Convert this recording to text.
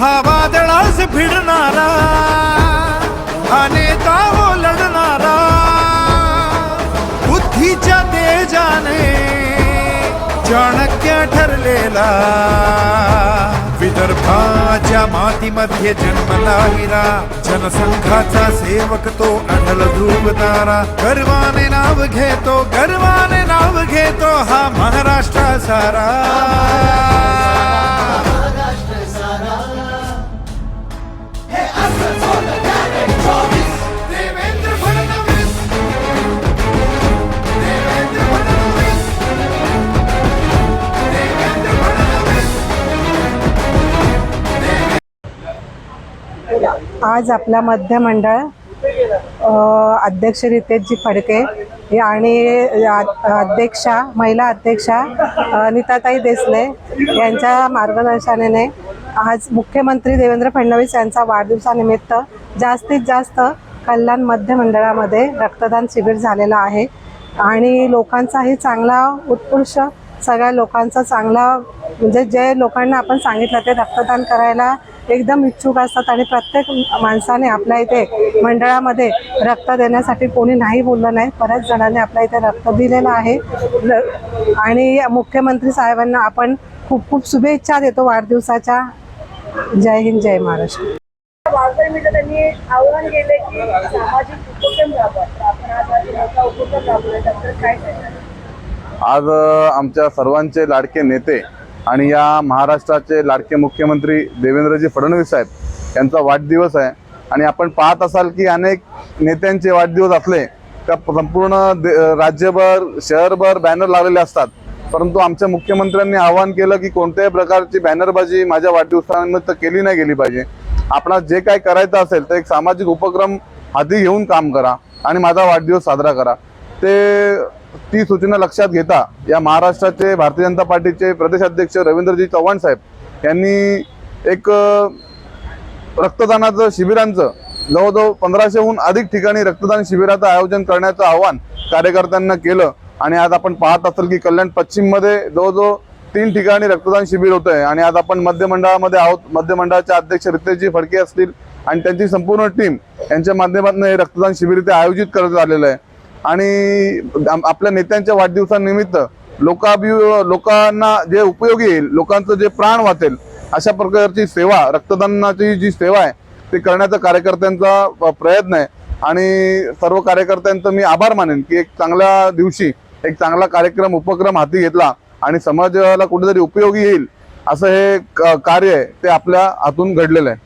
हा बादळाज हा नेता हो लढणारा बुद्धीच्या तेजाने चाणक्य ठरलेला विदर्भाच्या मातीमध्ये जन्मला हिरा जनसंघाचा सेवक तो अढल ध्रुवतारा गर्वाने नाव घेतो गर्वाने नाव घेतो हा महाराष्ट्र सारा। आज आपला मध्य मंडळ अध्यक्ष रितेशजी फडके आणि अध्यक्षा महिला अध्यक्षा नीताताई देसले यांच्या मार्गदर्शनाने आज मुख्यमंत्री देवेंद्र फडणवीस यांचा वाढदिवसानिमित्त जास्तीत जास्त कल्याण मध्य मंडळामध्ये रक्तदान शिबिर झालेलं आहे. आणि लोकांचाही चांगला उत्कृष्ट सगळ्या लोकांचा चांगला म्हणजे जे लोकांना आपण सांगितलं ते रक्तदान करायला एकदम इच्छुक असतात आणि प्रत्येक माणसाने आपल्या इथे मंडळामध्ये रक्त देण्यासाठी कोणी नाही बोललं नाही बऱ्याच जणांनी आपल्या इथे रक्त दिलेलं आहे. आणि मुख्यमंत्री साहेबांना आपण खूप खूप शुभेच्छा देतो वाढदिवसाच्या. जय हिंद जय महाराष्ट्र. त्यांनी आव्हान केले की सामाजिक उपक्रम आज आमच्या सर्वांचे लाडके नेते आणि या महाराष्ट्राचे लाडके मुख्यमंत्री देवेंद्रजी फडणवीस साहेब यांचा वाढदिवस आहे. आणि आपण पाहत असाल की अनेक नेत्यांचे वाढदिवस असले का संपूर्ण दे- राज्यभर शहरभर बॅनर लावलेले असतात. परंतु आमच्या मुख्यमंत्र्यांनी आवाहन केलं की कोणत्याही प्रकारची बॅनरबाजी माझ्या वाढदिवसानिमित्त केली नाही गेली पाहिजे. आपणास जे काय करायचं असेल तर एक सामाजिक उपक्रम हाती घेऊन काम करा आणि माझा वाढदिवस साजरा करा. ते ती सूचना लक्षात घेता या महाराष्ट्राचे भारतीय जनता पार्टीचे प्रदेश अध्यक्ष रवींद्रजी चव्हाण साहेब यांनी एक रक्तदानाचं शिबिरांचं जवळजवळ पंधराशेहून अधिक ठिकाणी रक्तदान शिबिराचं आयोजन करण्याचं आवाहन कार्यकर्त्यांना केलं. आणि आज आपण पाहत असाल की कल्याण पश्चिममध्ये जवळजवळ तीन ठिकाणी रक्तदान शिबिर होत आहे आणि आज आपण मध्य मंडळामध्ये आहोत. मध्य मंडळाचे अध्यक्ष रितेशजी फडके असतील. आणि त्यांची संपूर्ण टीम यांच्या माध्यमातून हे रक्तदान शिबिर इथे आयोजित करत आलेलं आहे. आणि आपल्या नेत्यांच्या वाढदिवसानिमित्त लोकाभि लोकांना जे उपयोगी येईल लोकांचं जे प्राण वाचेल अशा प्रकारची सेवा रक्तदानाची जी सेवा आहे ती करण्याचा कार्यकर्त्यांचा प्रयत्न आहे. आणि सर्व कार्यकर्त्यांचं मी आभार मानेन की एक चांगल्या दिवशी एक चांगला कार्यक्रम उपक्रम हाती घेतला आणि समाजाला कुठेतरी उपयोगी येईल असं हे क- कार्य आहे ते आपल्या हातून घडलेलं आहे.